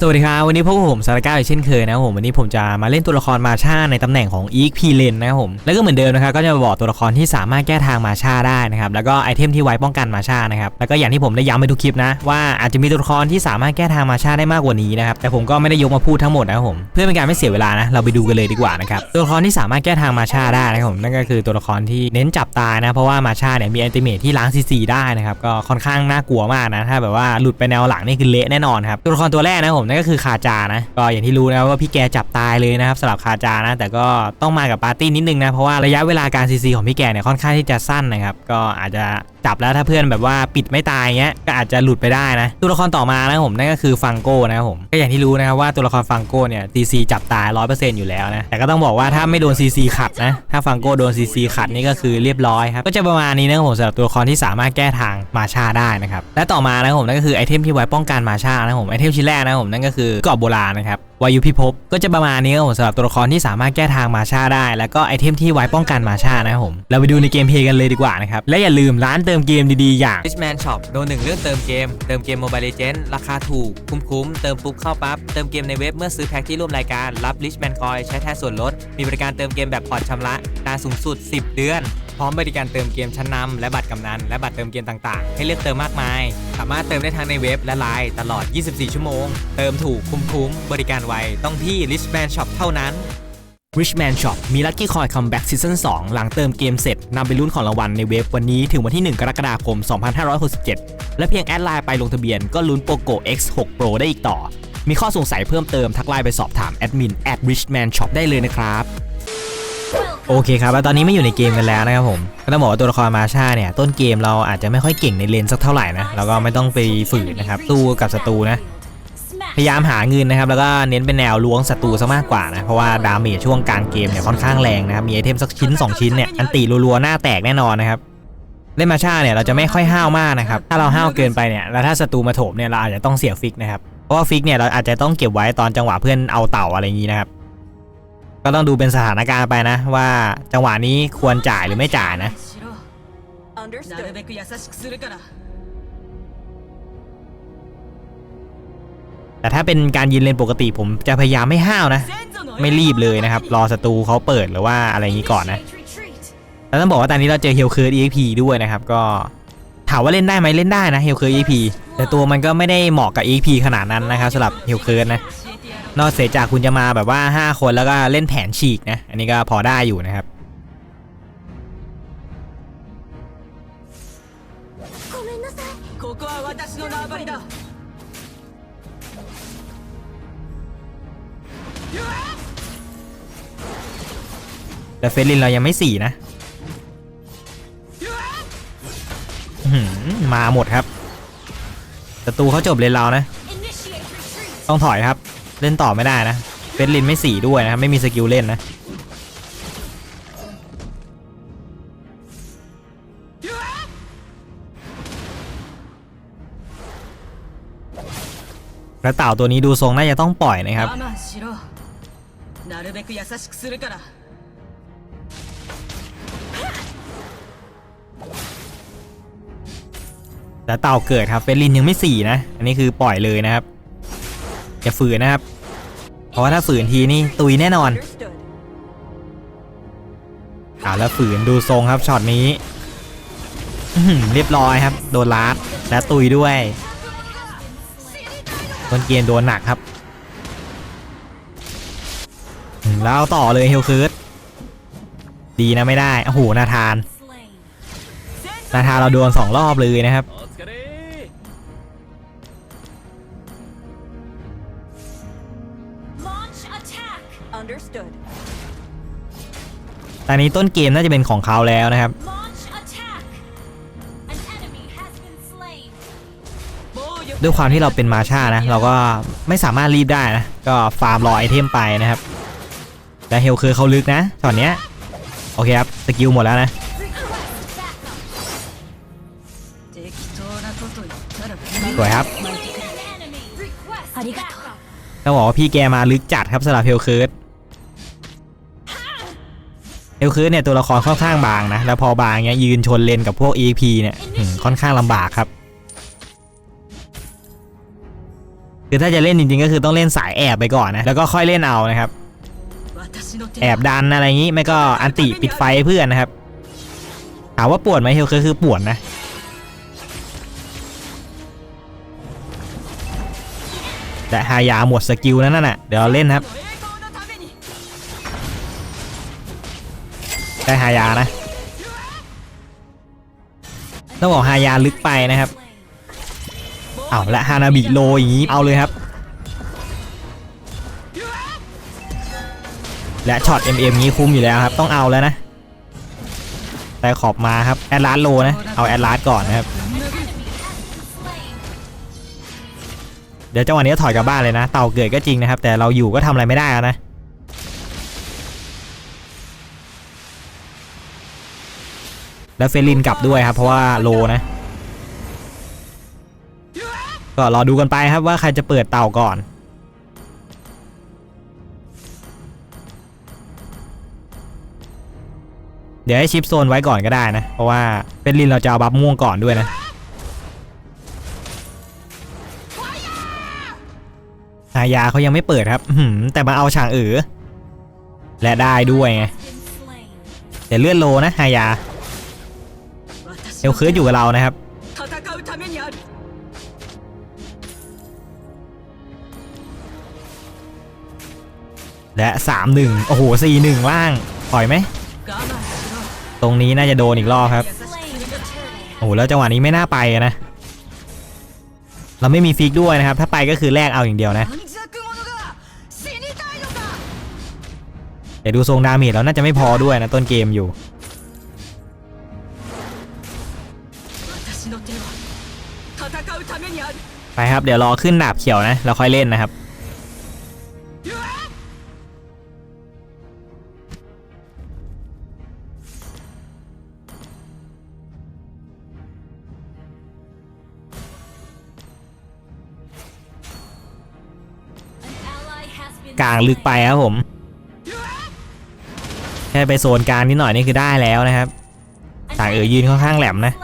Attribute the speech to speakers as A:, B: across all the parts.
A: สวัสดีครับวันนี้พบกับผมสารก้าอีกเช่นเคยนะครับผมวันนี้ผมจะมาเล่นตัวละครมาชาในตำแหน่งของอีกพีเลนนะครับผมแล้วก็เหมือนเดิมนะครับก็จะบอกตัวละครที่สามารถแก้ทางมาชาได้นะครับแล้วก็ไอเทมที่ไว้ป้องกันมาชานะครับแล้วก็อย่างที่ผมได้ย้ำไปทุกคลิปนะว่าอาจจะมีตัวละครที่สามารถแก้ทางมาชาได้มากกว่านี้นะครับแต่ผมก็ไม่ได้ยกมาพูดทั้งหมดนะครับผมเพื่อเป็นการไม่เสียเวลานะเราไปดูกันเลยดีกว่านะครับตัวละครที่สามารถแก้ทางมาชาได้นะครับผมนั่นก็คือตัวละครที่เน้นจับตานะเพราะว่ามาชาเนี่ยมีอันติเมทที่ล้างซีซีได้นะครับก็ค่อนข้างน่ากลัวมากนะถ้าแบบว่าหลุดไปแนวหลังนี่คือเละแน่นอนครับตัวละครตัวแรกนะผมนั่นก็คือคาจานะก็อย่างที่รู้นะว่าพี่แกจับตายเลยนะครับสำหรับคาจานะ แต่ก็ต้องมากับปาร์ตี้นิดนึงนะเพราะว่าระยะเวลาการซีซีของพี่แกเนี่ยค่อนข้างที่จะสั้นนะครับก็อาจจะจับแล้วถ้าเพื่อนแบบว่าปิดไม่ตายเงี้ยก็อาจจะหลุดไปได้นะตัวละครต่อมานะผมนั่นก็คือฟังโก้นะครับผมก็อย่างที่รู้นะครับว่าตัวละครฟังโก้เนี่ยซีซีจับตาย100%อยู่แล้วนะแต่ก็ต้องบอกว่าถ้าไม่โดนซีซีขัดนะถ้าฟังโก้โดนซีซีขัดนี่ก็คือเรียบร้อยครับก็จะประมาณนี้นะครับผมสำหรับตัวละครที่สามารถแก้ทางมาชาได้นะครับและต่อมานะครับผมนั่นก็คือไอเทมที่ไว้ป้องกันมาชานะครับผมไอเทมชิ้นแรกนะครับผมนั่นก็คือกรอบโบราณนะครับ วายุพิภพก็จะประมาณนี้ครับผมสำหรับตัวละครที่สามารถแก้ทางมาชาได้ แล้วก็ไอเทมที่ไว้ป้องกันมาชานะครับผมเราไปดูในเกมเพลย์กันเลยดีกว่านะครับและอย่าลืมร้านเติมเกมดีๆอย่าง Richman Shop โดนหนึ่งเรื่องเติมเกม เติมเกม Mobile Legends ราคาถูก คุ้มๆ เติมปุ๊บเข้าปั๊บ เติมเกมในเว็บเมื่อซื้อแพ็คที่ร่วมรายการรับ Richman Coin ใช้แทนส่วนลด มีบริการเติมเกมแบบผ่อนชำระนานสูงสุด 10 เดือน พร้อมบริการเติมเกมชั้นนำและบัตรกำนัน และบัตรเติมเกมต่างๆ ให้เลือกเติมมากมาย สามารถเติมได้ทั้งในเว็บและไลน์ตลอด 24 ชั่วโมง เติมถูกคุ้มๆบริการไวต้องที่ Richman Shop เท่านั้น Richman Shop มี Lucky Coin Comeback Season 2 หลังเติมเกมเสร็จนำไปลุ้นของรางวัลในเว็บวันนี้ถึงวันที่ 1 กรกฎาคม 2567 และเพียงแอดไลน์ไปลงทะเบียนก็ลุ้น Poco X6 Pro ได้อีกต่อ มีข้อสงสัยเพิ่มเติมทักไลน์ไปสอบถามแอดมิน at richman shop ได้เลยนะครับ โอเคครับแล้วตอนนี้ไม่อยู่ในเกมกันแล้วนะครับผมก็ต้องบอกว่าตัวละครมาชาเนี่ยต้นเกมเราอาจจะไม่ค่อยเก่งในเลนสักเท่าไหร่นะแล้วก็ไม่ต้องไปฝืนนะครับสู้กับศัตรูนะพยายามหาเงินนะครับแล้วก็เน้นเป็นแนวล้วงศัตรูซะมากกว่านะเพราะว่าดาเมจช่วงกลางเกมเนี่ยค่อนข้างแรงนะครับมีไอเทมสักชิ้น 2 ชิ้นเนี่ยอันตีรัวๆหน้าแตกแน่นอนนะครับเล่นมาชาเนี่ยเราจะไม่ค่อยห้าวมากนะครับถ้าเราห้าวเกินไปเนี่ยแล้วถ้าศัตรูมาโถมเนี่ยเราอาจจะต้องเสียฟิกนะครับเพราะว่าฟิกเนี่ยเราอาจจะต้องเก็บไว้ตอนจังหวะเพื่อนเอาเต่าอะไรอย่างนี้นะครับ ก็ต้องดูเป็นสถานการณ์ไปนะ ว่าจังหวะนี้ควรจ่ายหรือไม่จ่ายนะแต่ถ้าเป็นการยินเล่นปกติผมจะพยายามไม่ห้าวนะ ไม่รีบเลยนะครับ รอศัตรูเขาเปิดหรือว่าอะไรอย่างนี้ก่อนนะแล้วต้องบอกว่าตอนนี้เราเจอเฮลคืร์ด E.P. ด้วยนะครับ ก็ถามว่าเล่นได้ไหมเล่นได้นะเฮลคืร์ด E.P. แต่ตัวมันก็ไม่ได้เหมาะกับ EXP ขนาดนั้นนะครับสำหรับเฮลคืนนะ นอกเสียจากคุณจะมาแบบว่า 5 คนแล้วก็เล่นแผนฉีกนะ อันนี้ก็พอได้อยู่นะครับ แต่เฟรลินเรายังไม่สี่นะ มาหมดครับศัตรูเขาจบเลนเรานะ ต้องถอยครับ เล่นต่อไม่ได้นะเป็นลินไม่สีด้วยนะครับไม่มีสกิลเล่นนะกระต่าตัวนี้ดูทรงน่าจะต้องปล่อยนะครับแต่เต่าเกิดครับเป็นลินยังไม่สี่นะ อันนี้คือปล่อยเลยนะครับ อย่าฝืนนะครับ เพราะว่าถ้าฝืนทีนี่ตุยแน่นอน
B: Understood.
A: อ่าแล้วฝืนดูทรงครับช็อตนี้เรียบร้อยครับ โดนลาดและตุยด้วยต้นเกมโดนหนักครับ แล้วเอาต่อเลยเฮลคิร์ดดีนะไม่ได้ โอ้โหนาธาน นาธานเราโดนสองรอบเลยนะครับ ตอนนี้ต้นเกมน่าจะเป็นของเขาแล้วนะครับ ด้วยความที่เราเป็นมาชานะ เราก็ไม่สามารถรีบได้นะ ก็ฟาร์มรอไอเทมไปนะครับ แต่เฮลคือเขาลึกนะตอนเนี้ยโอเคครับสกิลหมดแล้วนะสวยครับต้องบอกว่าพี่แกมาลึกจัดครับสำหรับเฮลคิร์ด เอลคือเนี่ยตัวละครค่อนข้างบางนะ แล้วพอบางเนี่ยยืนชนเลนกับพวก EP เนี่ยค่อนข้างลำบากครับ คือถ้าจะเล่นจริงๆ ก็คือต้องเล่นสายแอบไปก่อนนะ แล้วก็ค่อยเล่นเอานะครับ แอบดันอะไรงี้ ไม่ก็อันติปิดไฟเพื่อนนะครับ ถามว่าปวดไหมเฮลคือคือปวดนะแต่หายาหมดสกิลนั่นน่ะ เดี๋ยวเล่นครับ ได้ฮายานะต้องบอกฮายาลึกไปนะครับเอาและฮานาบิโลอย่างนี้เอาเลยครับ และช็อต MM นี้คุ้มอยู่แล้วครับ ต้องเอาแล้วนะแต่ขอบมาครับแอดลาสโลนะเอาแอดลาสก่อนนะครับเดี๋ยวจังหวะนี้ถอยกลับบ้านเลยนะ เต่าเกิดก็จริงนะครับ แต่เราอยู่ก็ทำอะไรไม่ได้นะ แล้วเฟลินกลับด้วยครับ เพราะว่าโลนะ ก็รอดูกันไปครับว่าใครจะเปิดเต่าก่อน เดี๋ยวให้ชิปโซนไว้ก่อนก็ได้นะ เพราะว่าเฟลินเราจะเอาบัฟม่วงก่อนด้วยนะอายาเขายังไม่เปิดครับแต่มาเอาฉางเอ๋อและได้ด้วยไงแต่เลื่อนโลนะฮายา เอลคืออยู่กับเรานะครับ
C: และสา
A: มหนึ่งโอ้โหสี่หนึ่งล่างปล่อยไหม ตรงนี้น่าจะโดนอีกรอบครับ โอ้โหแล้วจังหวะนี้ไม่น่าไปนะ เราไม่มีฟิกด้วยนะครับ ถ้าไปก็คือแลกเอาอย่างเดียวนะแต่ดูทรงดาเมจแล้วน่าจะไม่พอด้วยนะต้นเกมอยู่ ไปครับ เดี๋ยวรอขึ้นดาบเขียวนะ เราค่อยเล่นนะครับ กลางลึกไปครับผม แค่ไปโซนกลางนิดหน่อยนี่คือได้แล้วนะครับต่างเอ๋ยยืนค่อนข้างแหลมนะ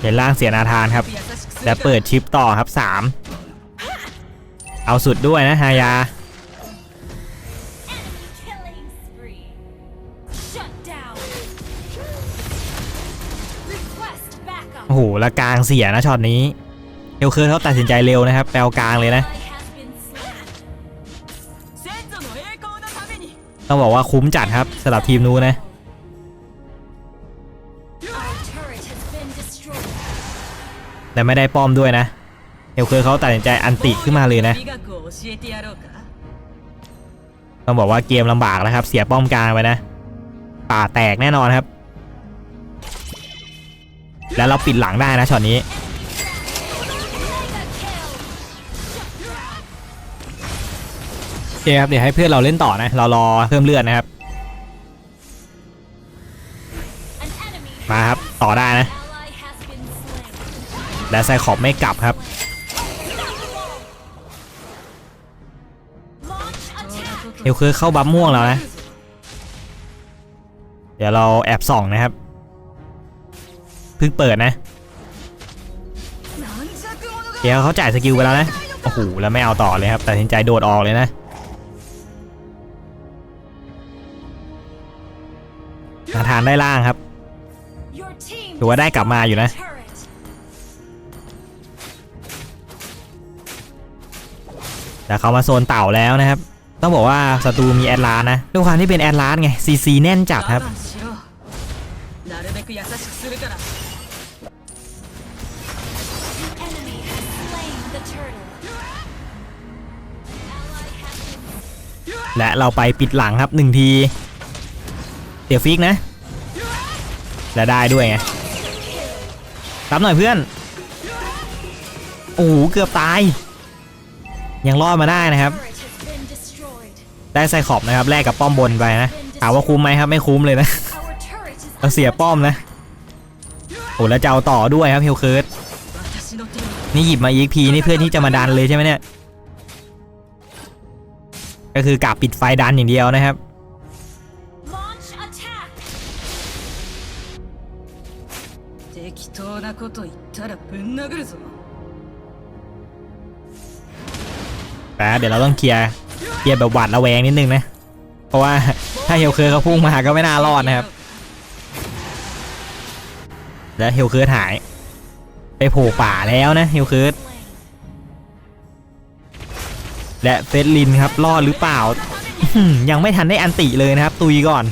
A: เห็นล่างเสียนาทานครับ และเปิดชิปต่อครับ 3 เอาสุดด้วยนะฮายา โอ้โหละกลางเสียนะช็อตนี้เอลเคืร์ดเขาตัดสินใจเร็วนะครับ แปลกลางเลยนะ ต้องบอกว่าคุ้มจัดครับสำหรับทีมนู้นนะ แต่ไม่ได้ป้อมด้วยนะเฮลเคอร์เขาตัดสินใจอันติขึ้นมาเลยนะต้องบอกว่าเกมลำบากแล้วครับ เสียป้อมกลางไปนะ ป่าแตกแน่นอนครับ แล้วเราปิดหลังได้นะช็อตนี้โอเคครับเดี๋ยวให้เพื่อนเราเล่นต่อนะ เรารอเพิ่มเลือดนะครับ มาครับ ต่อได้นะ และไซขอบไม่กลับครับ เอลคือเข้าบัฟม่วงแล้วนะ เดี๋ยวเราแอบส่องนะครับ เพิ่งเปิดนะ เดี๋ยวเขาจ่ายสกิลไปแล้วนะ โอ้โห แล้วไม่เอาต่อเลยครับตัดสินใจโดดออกเลยนะนาธานได้ล่างครับถือว่าได้กลับมาอยู่นะ แต่เขามาโซนเต่าแล้วนะครับ ต้องบอกว่าศัตรูมีแอดลานนะด้วยความที่เป็นแอดลานไงซีซีแน่นจัดครับและเราไปปิดหลังครับหนึ่งที เดี๋ยวฟิกนะ และได้ด้วยไงรับหน่อยเพื่อน โอ้โห เกือบตาย ยังรอดมาได้นะครับ ได้ไซคอบนะครับแลกกับป้อมบนไปนะถามว่าคุ้มไหมครับไม่คุ้มเลยนะ เราเสียป้อมนะ โอ้แล้วจะเอาต่อด้วยครับเฮลเคิร์ด
C: 私の手は
A: นี่หยิบมา EXP นี่เพื่อที่จะมาดันเลยใช่ไหมเนี่ย ก็คือกาปิดไฟดันอย่างเดียวนะครับ
C: 適当なこと言ったらぶん殴るぞ
A: แต่เดี๋ยวเราต้องเคลียร์เคลียร์แบบหวาดระแวงนิดนึงนะ เพราะว่าถ้าเฮลเคอร์เขาพุ่งมาก็ไม่น่ารอดนะครับ แล้วเฮลเคิร์หาย ไปโผล่ป่าแล้วนะเฮลเคิร์และเฟสลินครับรอดหรือเปล่า ยังไม่ทันได้อันติเลยนะครับ ตุยก่อน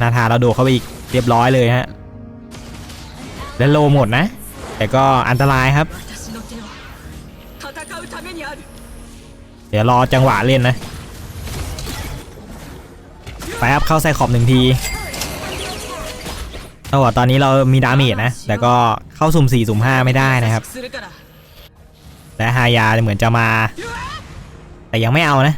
A: นาธาเราโดดเข้าไปอีกเรียบร้อยเลยฮะและโลหมดนะ แต่ก็อันตรายครับ เดี๋ยวรอจังหวะเล่นนะแป๊บเข้าใส่ขอบหนึ่งทีเท่ากัตอนนี้เรามีดาเมจนะ แต่ก็เข้าสุ่มสี่สุ่มห้าไม่ได้นะครับ และฮายาเหมือนจะมา แต่ยังไม่เอานะ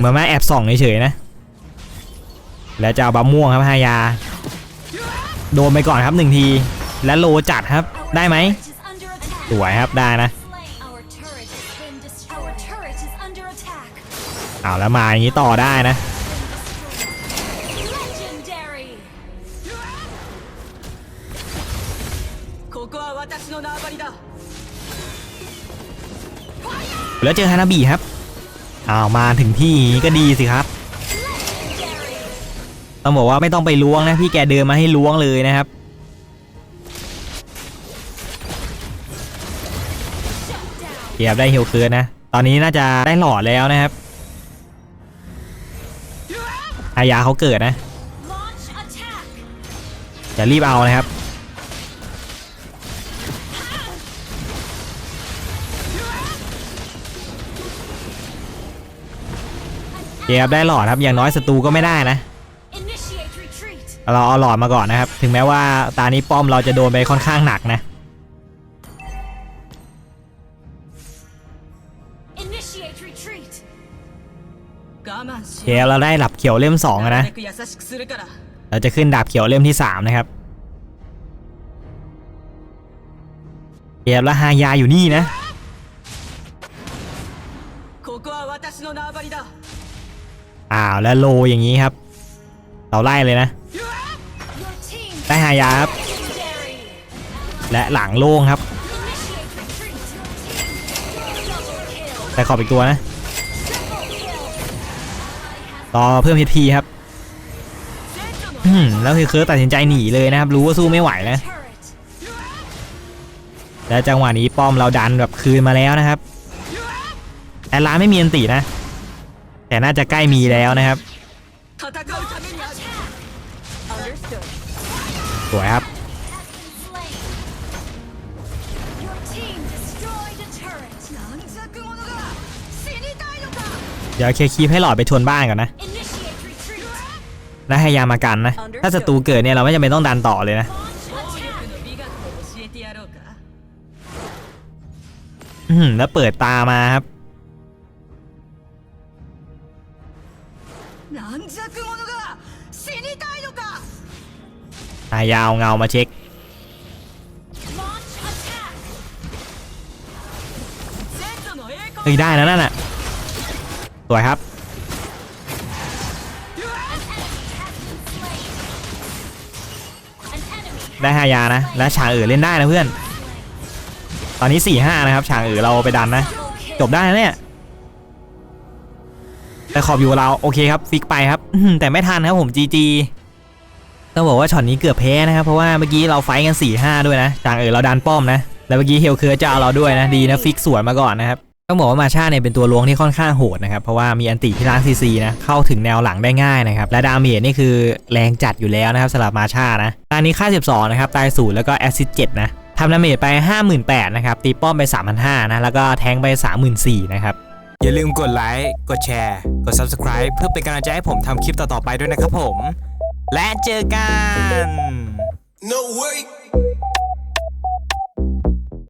A: เหมือนมาแอบส่องเฉยๆนะ และจะเอาบัมม่วงครับฮายา โดนไปก่อนครับหนึ่งที และโลจัดครับ ได้ไหม สวยครับได้นะเอาแล้วมาอย่างนี้ต่อได้นะแล้วเจอฮานาบีครับอ้าวมาถึงที่ก็ดีสิครับต้องบอกว่าไม่ต้องไปล้วงนะพี่แกเดินมาให้ล้วงเลยนะครับ
B: down.
A: เกียบได้เฮลคิร์ดนะ ตอนนี้น่าจะได้หล่อแล้วนะครับ อายาเขาเกิดนะ
B: Launch attack.
A: อย่ารีบเอานะครับ เกียบได้หลอดครับ อย่างน้อยศัตรูก็ไม่ได้นะ เราเอาหลอดมาก่อนนะครับ ถึงแม้ว่าตานี้ป้อมเราจะโดนไปค่อนข้างหนักนะ เราได้ดาบเขียวเล่มสองนะเราจะขึ้นดาบเขียวเล่มที่สามนะครับเก็บแล้วฮายาอยู่นี่นะอ้าวแล้วโลอย่างนี้ครับ เราไล่เลยนะ ได้หายาครับ และหลังโล่งครับ แต่ขออีกตัวนะ ต่อเพิ่ม HP ครับแล้วคือเคิร์ตัดสินใจหนีเลยนะครับ รู้ว่าสู้ไม่ไหวแล้
B: ว
A: และจังหวะนี้ป้อมเราดันแบบคืนมาแล้วนะครับแอลลาไม่มีอันตีนะ แต่น่าจะใกล้มีแล้วนะครับสวยครับ ดี๋ยวเคคียร์คีให้หลอดไปทวนบ้านก่อนนะและให้ยามากันนะ ถ้าศัตรูเกิดเนี่ยเราไม่จำเป็นต้องดันต่อเลยนะ อืมแล้วเปิดตามาครับ ตายาวเงามาเช็คเฮ้ยได้แล้วนั่นแหละ สวยครับ ได้ฮายานะ และฉางเอ๋อเล่นได้นะเพื่อน ตอนนี้4ี่ห้านะครับฉางเอ๋อเราไปดันนะ จบได้นะเนี่ยแต่ขอบอยู่เราโอเคครับฟิกไปครับแต่ไม่ทันครับผม GG ต้องบอกว่าช็อตนี้เกือบแพ้นะครับ เพราะว่าเมื่อกี้เราไฟกัน4ี่ห้าด้วยนะจางเอ๋อเราดันป้อมนะ แล้วเมื่อกี้เฮลเคิร์จะเอาเราด้วยนะ ดีนะฟิกสวนมาก่อนนะครับ ต้องบอกว่ามาชาเนี่ยเป็นตัวล้วงที่ค่อนข้างโหดนะครับเพราะว่ามีอันติที่ล้างซีซีนะเข้าถึงแนวหลังได้ง่ายนะครับและดาเมจนี่คือแรงจัดอยู่แล้วนะครับสำหรับมาชานะตอนนี้ค่า 12 นะครับตายศูนย์แล้วก็แอสซิส7นะทำดาเมจไป 58,000นะครับตีป้อมไป 3,500นะแล้วก็แทงไป 34,000นะครับอย่าลืมกดไลค์กดแชร์ กด Subscribe เพื่อเป็นกำลังใจให้ผมทำคลิปต่อๆไปด้วยนะครับผม และเจอกัน
D: No way.